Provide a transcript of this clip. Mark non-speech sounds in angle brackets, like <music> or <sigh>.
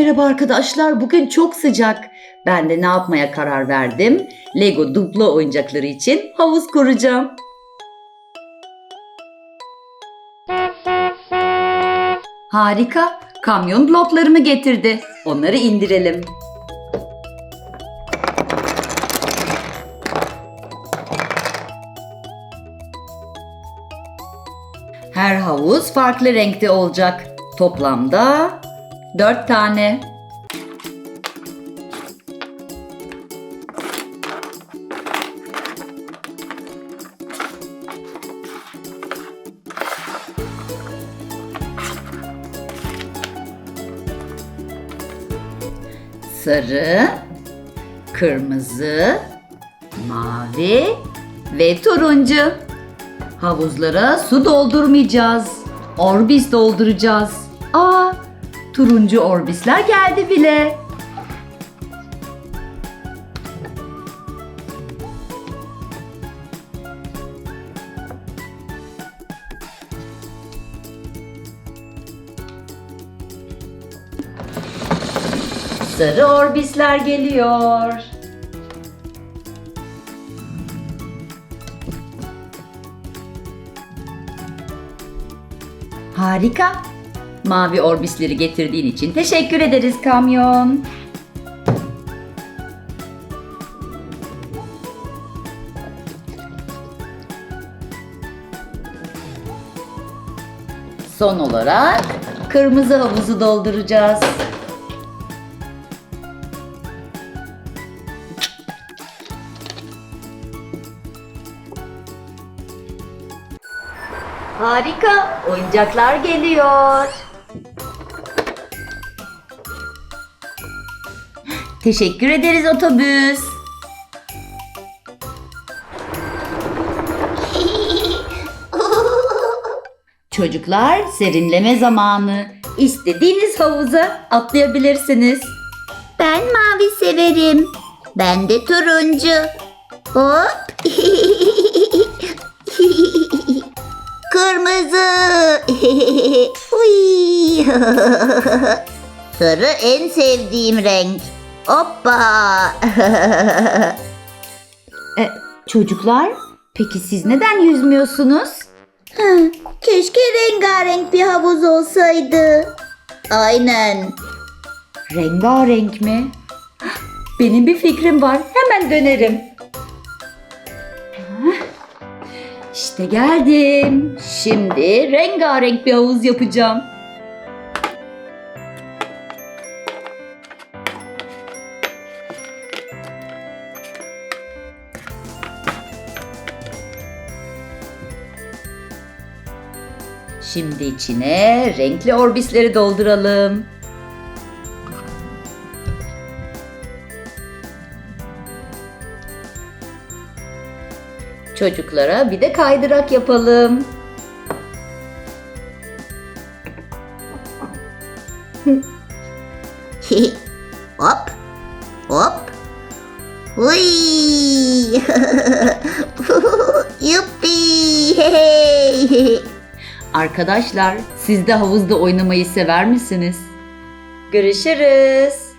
Merhaba arkadaşlar, bugün çok sıcak. Ben de ne yapmaya karar verdim? Lego duplo oyuncakları için havuz kuracağım. Harika, kamyon bloklarımı getirdi. Onları indirelim. Her havuz farklı renkte olacak. Toplamda dört tane. Sarı, kırmızı, mavi ve turuncu. Havuzlara su doldurmayacağız. Orbis dolduracağız. Aa, turuncu orbisler geldi bile. Sarı orbisler geliyor. Harika. Mavi orbisleri getirdiğin için teşekkür ederiz kamyon. Son olarak kırmızı havuzu dolduracağız. Harika, oyuncaklar geliyor. Teşekkür ederiz otobüs. Çocuklar serinleme zamanı. İstediğiniz havuza atlayabilirsiniz. Ben mavi severim. Ben de turuncu. Hop. <laughs> Kırmızı. <laughs> <laughs> Sarı en sevdiğim renk. Hoppa. E, çocuklar, peki siz neden yüzmüyorsunuz? Hı, Keşke rengarenk bir havuz olsaydı. Aynen. Rengarenk mi? Benim bir fikrim var. Hemen dönerim. İşte geldim. Şimdi rengarenk bir havuz yapacağım. Şimdi içine renkli orbisleri dolduralım. Çocuklara bir de kaydırak yapalım. <laughs> hop. Hop. Uy. <laughs> Yuppi. <laughs> Hey. Arkadaşlar, siz de havuzda oynamayı sever misiniz? Görüşürüz.